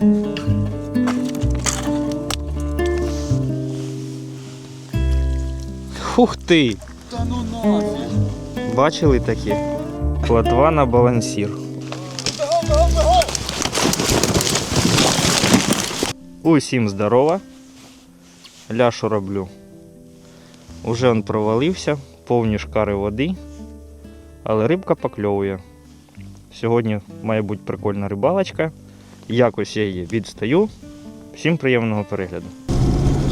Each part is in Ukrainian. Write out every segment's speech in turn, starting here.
Ух ти! Та ну нафіг. Бачили такі? Платва на балансір. Усім здорова. Ляшу роблю. Уже він провалився, повні шкари води, але рибка покльовує. Сьогодні має бути прикольна рибалочка. Якось я її відстаю. Всім приємного перегляду.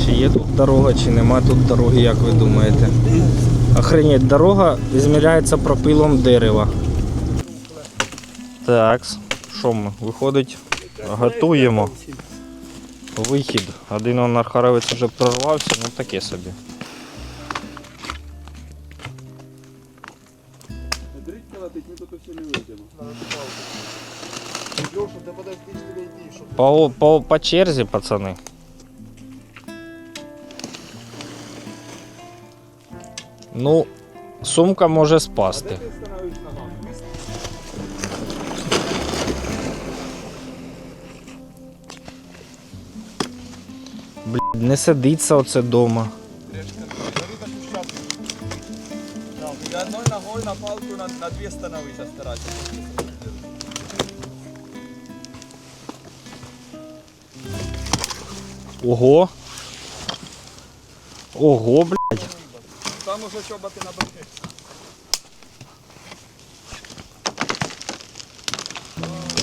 Чи є тут дорога, чи нема тут дороги, як ви думаєте? Охренеть, дорога зміряється пропилом дерева. Так, що ми? Виходить, готуємо. Вихід. Один он архаровець вже прорвався, ну таке собі. Подожди, По, по, по черзі, пацани. Ну, сумка може спасти. Ти. Блядь, не сидиться оце дома. Ти одною ногою на палку на, на дві становися старайся. Ого. Ого, блядь. Там уже чоботи на боки.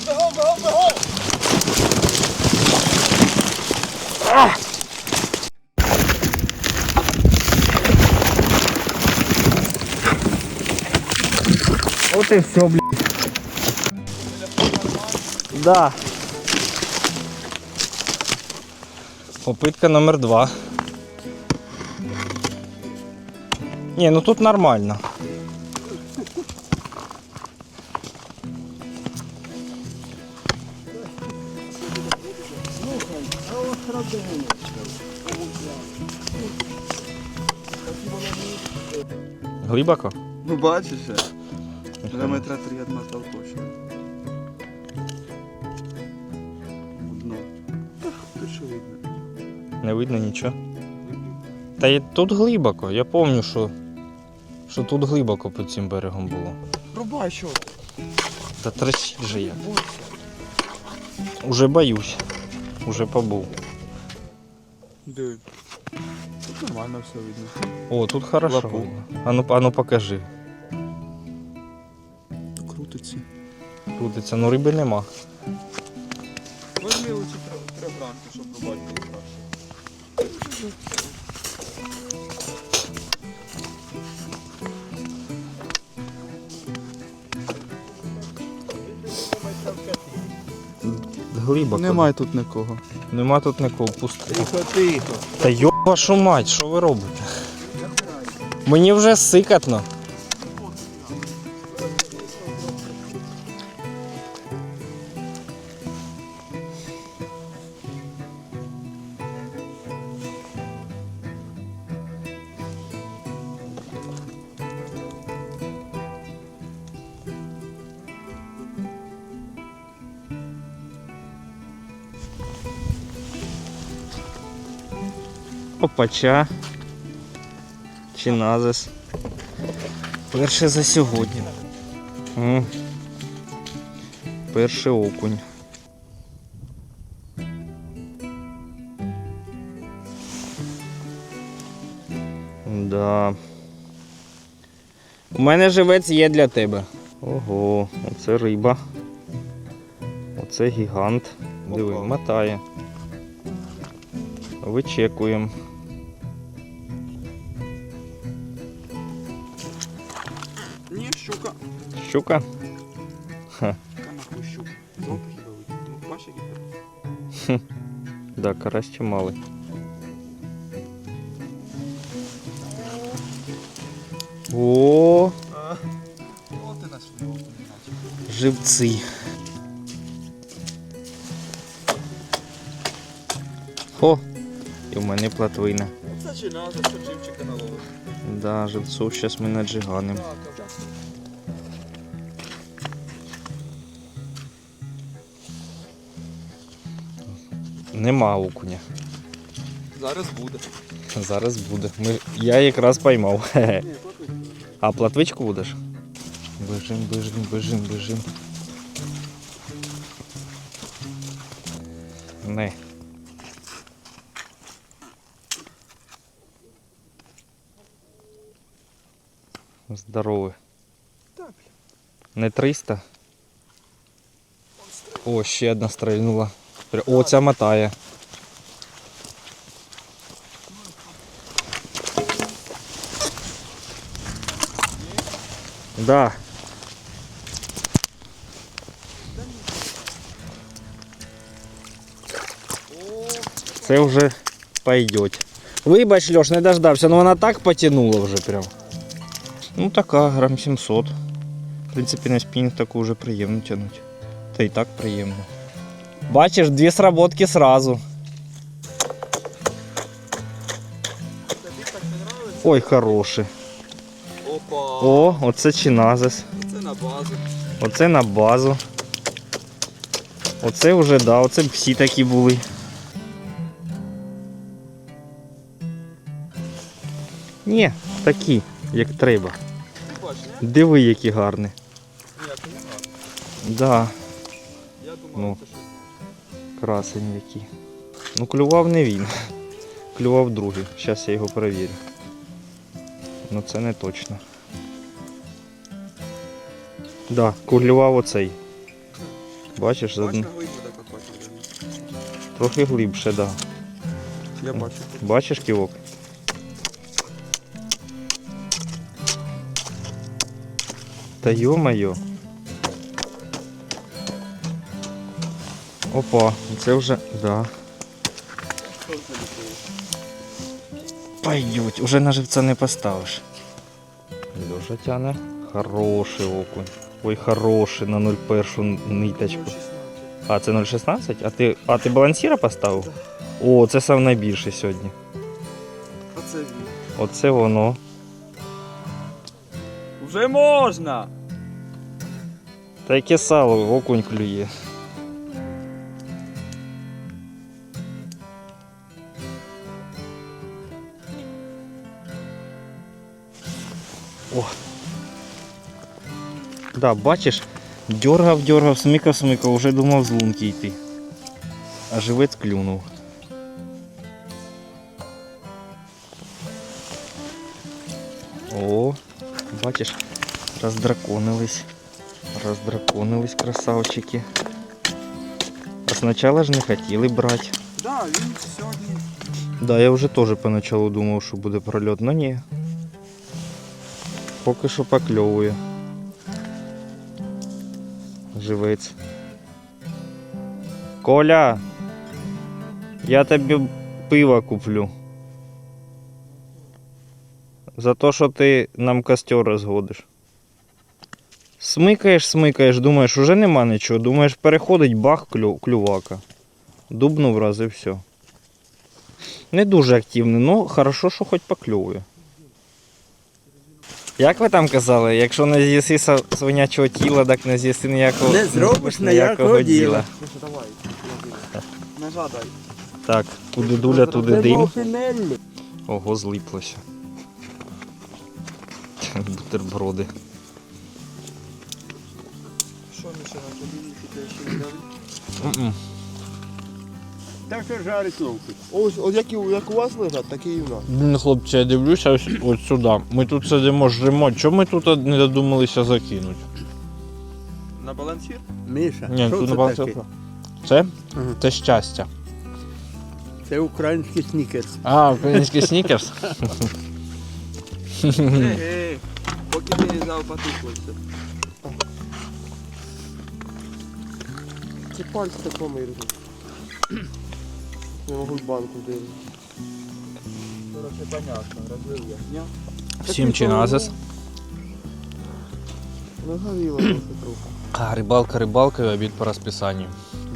Бегом, бегом, бегом! От і все, блядь. Да. Попытка номер два. Не, ну тут нормально. Глибоко? Ну бачиш, вже метра три отмотав точно. Не видно нічого. Та й тут глибоко. Я пам'ятаю, що, що тут глибоко під цим берегом було. Рубай що? Та трещить же я. Уже боюсь. Уже побув. Диви. Тут нормально все видно. О, тут хорошо. Лапу. видно. А ну, а ну покажи. Крутиться. Крутиться, ну риби нема. Возьми лучше трьохранки, щоб рубати було краще. Глибоко. Немає тут нікого. Нема тут нікого пусто. Тихо, тихо. Та йо вашу мать, що ви робите? Мені вже сикатно. Опача. Чиназис. Перше за сьогодні. М. Перший окунь. Да. У мене живець є для тебе. Ого, оце риба. Оце гігант. Диви, мотає. Вичекуємо. Бачиш, який Да, карась чималий. О, живці. О, і в мене платвина. Це чи надо, що живчика наловив. Да, живцу зараз ми наджиганим. Нема окуня. Зараз буде. Зараз буде. Ми... Я якраз поймав. А платвичку будеш? Бежим, бежим, бежим, бежим. Не. Здоровий. Не 300? О, ще одна стрельнула. О, ця мотає. Да. Це вже пойдет. Вибач, Льош, не дождався, ну вона так потянула вже прям. Ну така, грам 700. В принципі, на спінінг таку вже приємно тягнути. Та й так приємно. Бачиш, дві сработки сразу. Ой, хороший. Опа. О, оце чиназис. Це на базу. Оце на базу. Оце вже, да, оце всі такі були. Ні, такі, як треба. Диви, які гарні. Да, Я думав, Ну. це. Красень які. Ну, клював не він. Клював другий. Зараз я його перевірю. Ну це не точно. Да, клював оцей. Бачиш, з Бач, одним- на так трохи глибше, да. Я бачу. Бачиш ківок? Та йо-моє. Опа, це вже, да. Таке? Уже на живця не поставиш. Льоша тяне. Хороший окунь. Ой, хороший на 0,1 ниточку. А, це 0,16? А ти, а ти балансіра поставив? О, це сам найбільший сьогодні. А це він. Оце воно. Вже можна! Та яке сало, окунь клює. Да, бачиш, дергав, дергав, смикав, смикав, уже думав з лунки йти. А живець клюнув. О, бачиш, роздраконились. Раздраконились красавчики. А сначала ж не хотіли брати. Да, він сьогодні. Да, я вже теж поначалу думав, що буде прольот, но ні. Поки що покльовує. Живець. Коля! Я тобі пиво куплю. За те, що ти нам костер розгодиш. Смикаєш, смикаєш, думаєш, уже нема нічого. Думаєш, переходить бах клю, клювака. Дубнув раз і все. Не дуже активний, ну хорошо, що хоч поклює. Як ви там казали, якщо не з'їси свинячого тіла, так не з'їси ніякого Не зробиш ніякого діла. Давай. Ножа. Так, куди дуля, туди дим. Ого, злиплося. Бутерброди. Що Міша, на тобі їхати ще не дали? Так що жарить ловки. Ось, от як, і у- як у вас лежать, так і у нас. Блін, хлопці, я дивлюся ось от сюди. Ми тут сидимо, жремо. Чому ми тут не додумалися закинути? На балансір? Міша, Ні, що тут це не таке? Це? Ага. Це щастя. Це український снікерс. А, український снікерс? Ей, поки ти не взяв потухлося. Ці пальці так помирили. Не можу банку дивити. Короче, понятно, розлив я. Ні? Всім чиназис. Нагоріла трохи трохи. А, рибалка, рибалка і обід по розписанню.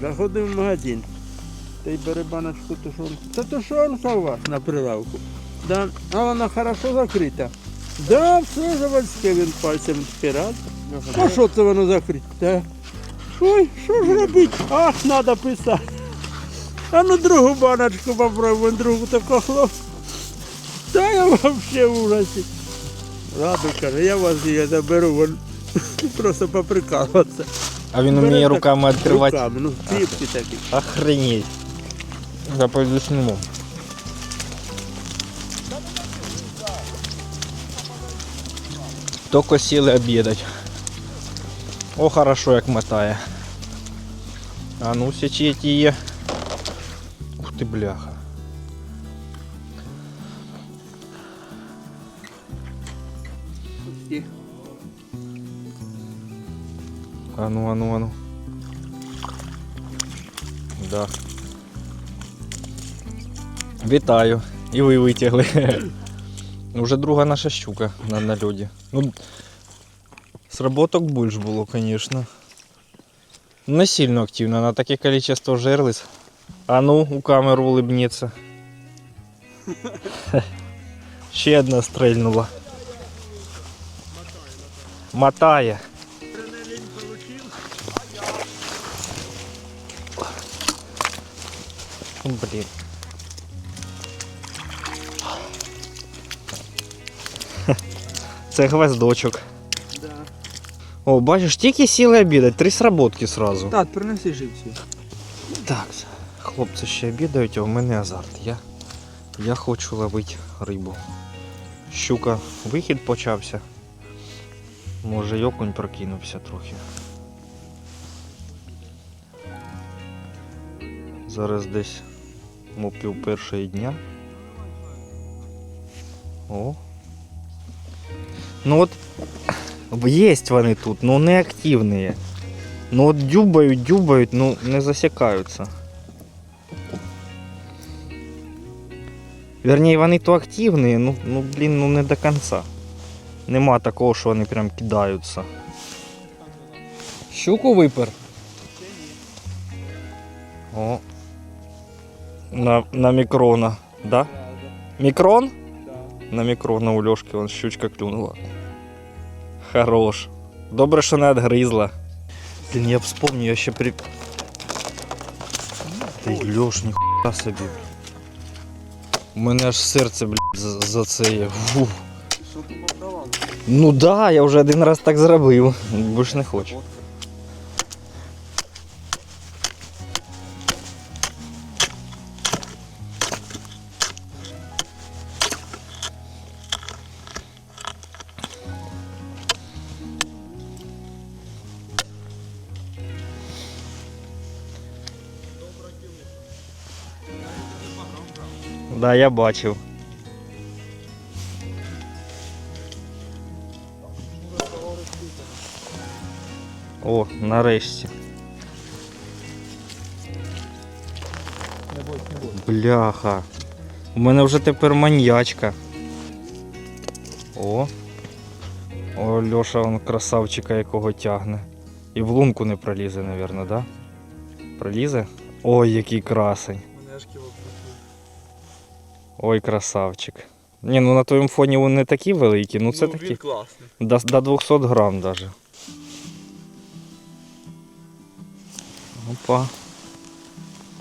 Заходив в магазин. Та й бере баночку тушонки. Це тушонка у вас на прилавку. Да. А вона хорошо закрита. Да, все заводське він пальцем спирав. А що це воно закрите? Да. Ой, що ж робити? Ах, треба писати. А ну другу баночку попробуем, другу таку хлоп. Та я вообще в ужасі. Ладно, каже, я вас її заберу, вон просто поприкалуватися. А він Бере так руками відкривати. Руками, ну, кріпкі такі. Охренеть. Я пойду сниму. Только сіли обідать. О, хорошо, як мотає. А ну сечі ті є. Ти, бляха. І А ну, а ну, а ну. Да. Вітаю. І ви витягли. Уже друга наша щука на, на льоді. Ну, сработок більш було, звісно. Не сильно активно, на таке количество жерлиць. А ну, у камеру улыбнеться. Ще одна стрельнула. Мотає. Ну, Блін. Це гвоздочок. Да. О, бачиш, тільки сіли обідати, три сработки сразу. Так, принеси живці. Так, хлопці ще обідають, а в мене азарт. Я, я хочу ловити рибу. Щука, вихід почався. Може й прокинувся трохи. Зараз десь ну, пів першої дня. О. Ну от есть вони тут, ну не активні. Ну от дюбають, дюбають, ну не засікаються. Верніше, вони то активні, ну, ну блін, ну не до кінця. Нема такого, що вони прям кидаються. Щуку випер. О. На, на мікрона, да? Мікрон? На мікрона у Льошки вон щучка клюнула. Хорош. Добре, що не відгризла. Блін, я вспомню, я ще при... Ти Льош, ніхуя собі. У мене аж серце, блядь, за, за це є. Фу. Що ти попровал? Ну да, я вже один раз так зробив. Ж не хочу. Да, я бачив. О, нарешті. Бляха. У мене вже тепер маньячка. О. О, Льоша он красавчика якого тягне. І в лунку не пролізе, напевно, да? Пролізе? Ой, який красень. Ой, красавчик. Ні, ну на твоєму фоні вони не такі великі, ну це ну, такі. Класний. До, до 200 грам даже. Опа.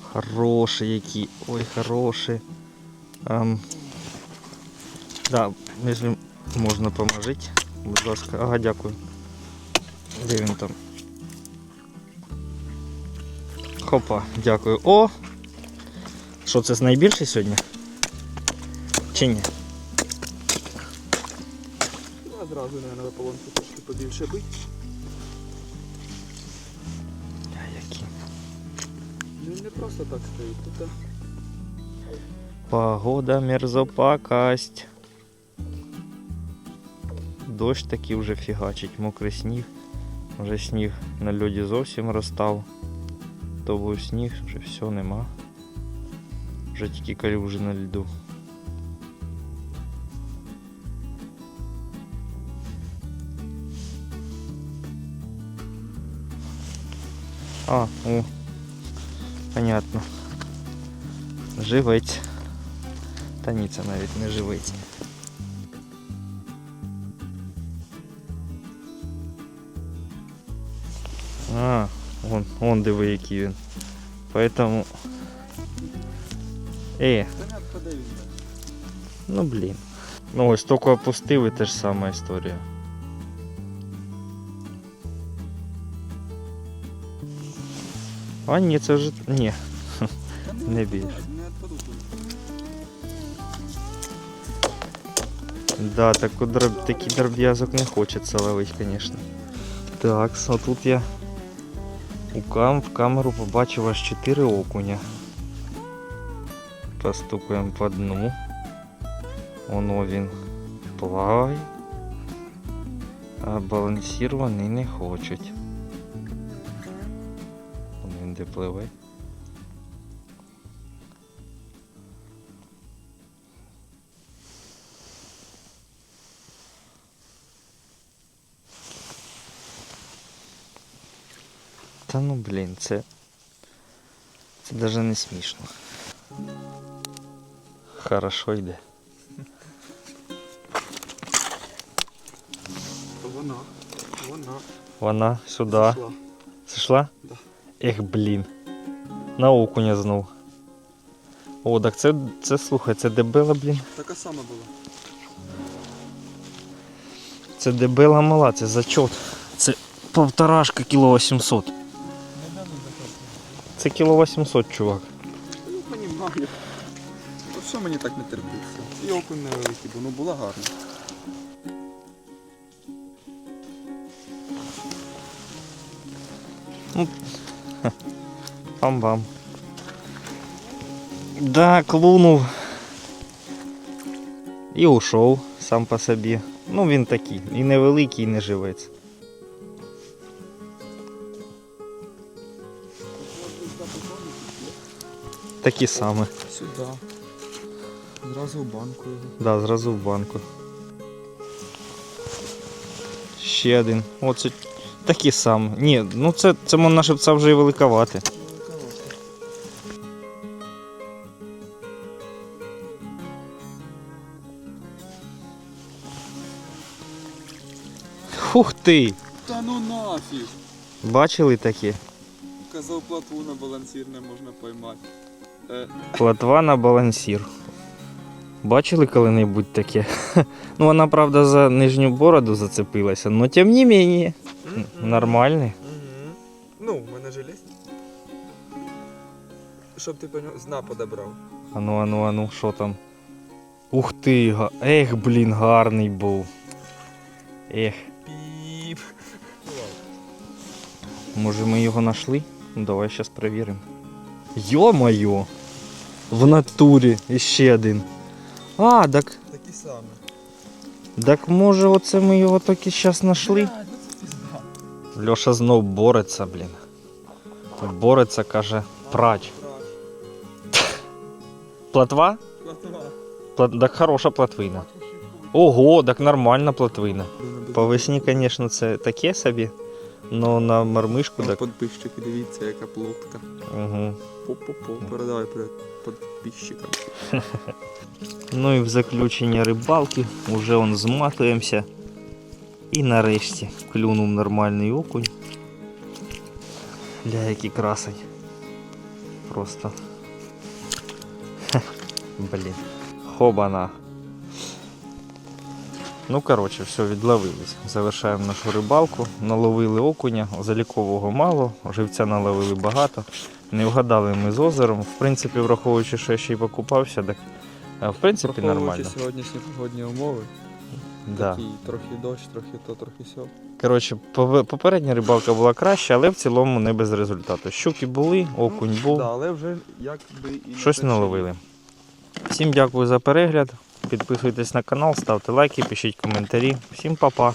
Хороший які. Ой, хороший. Ем. Да, якщо можна поможити. Будь ласка. Ага, дякую. Де він там? Хопа, дякую. О! Що це найбільший сьогодні? Чи ні? Ну, одразу, наверное, полонку трошки побільше бить. А, які? Ну, він не просто так стоїть. Тут Погода мерзопакость. Дощ такий вже фігачить, мокрий сніг. Вже сніг на льоді зовсім розстав. То був сніг, вже все нема. Вже тільки калюжі на льду. А, о, понятно. Живець. Та ні, це навіть не живець. А, вон, вон диви, який він. Поэтому Е, Та не відпаде він. ну блін. Ну ось тільки опустив і те ж сама історія. А ні, це вже. Ні. Та Не більше. Не відпадуть вони. Да, таку дроб... такий дроб'язок не хочеться ловити, звісно. Так, а тут я у кам... в камеру побачив аж 4 окуня. Постукуємо по дну. Воно він плаває. А балансір вони не хочуть. Пливе. Та ну блін, це. Це навіть не смішно. Хорошо йде. Вона. Вона. Вона сюди. Зайшла? Ех, блін. На окуня знов. О, так це, це слухай, це дебела, блін. Така сама була. Це дебела мала, це зачот. Це полторашка кіло 800. Це кіло 800, чувак. Я понімаю. От що мені так не терпиться? І окунь невеликий, бо ну була гарна. Бам-бам. Да, клунув. І ушов сам по собі. Ну він такий, і невеликий, і не живець. Такі саме. Сюди. Зразу в банку його. Да, зразу в банку. Ще один. Оце такі самі. Ні, ну це, це на шипца вже і великовате. Ух ти! Та ну нафіг! Бачили такі? Казав платву на балансір не можна поймати. Е, Платва на балансір. Бачили коли-небудь таке? Ну вона, правда, за нижню бороду зацепилася, але тим не менее. Нормальний. Угу. Ну, в мене же ліс. Щоб ти по нього зна подобрав. Ану, ану, ану, що там? Ух ти, га- ех, блін, гарний був. Ех, може ми його знайшли? Давай зараз перевіримо. Йо-моє! В натурі іще один. А, так, Такі самі. так може оце ми його тільки зараз знайшли? Ну. Льоша знов бореться, блін. Бореться, каже, прач. Платва? Платва. Так хороша платвина. Ого, так нормальна платвина. По весні, звісно, це таке собі. Но на мармишку так. Подписчики, дивіться, яка плотка. Угу. По-по-по, передавай привіт подписчикам. Ну і в заключення рибалки вже он зматуємося. І нарешті клюнув нормальний окунь. Ля, який красень. Просто. Блін. Хобана. Ну, коротше, все, відловились. Завершаємо нашу рибалку. Наловили окуня, залікового мало, живця наловили багато. Не вгадали ми з озером. В принципі, враховуючи, що я ще й покупався, так в принципі нормально. сьогоднішні погодні умови. Да. Такий трохи дощ, трохи то, трохи сьо. Коротше, попередня рибалка була краща, але в цілому не без результату. Щуки були, окунь був, Да, але вже якби і щось наловили. Всім дякую за перегляд. Підписуйтесь на канал, ставте лайки, пишіть коментарі. Всім па-па!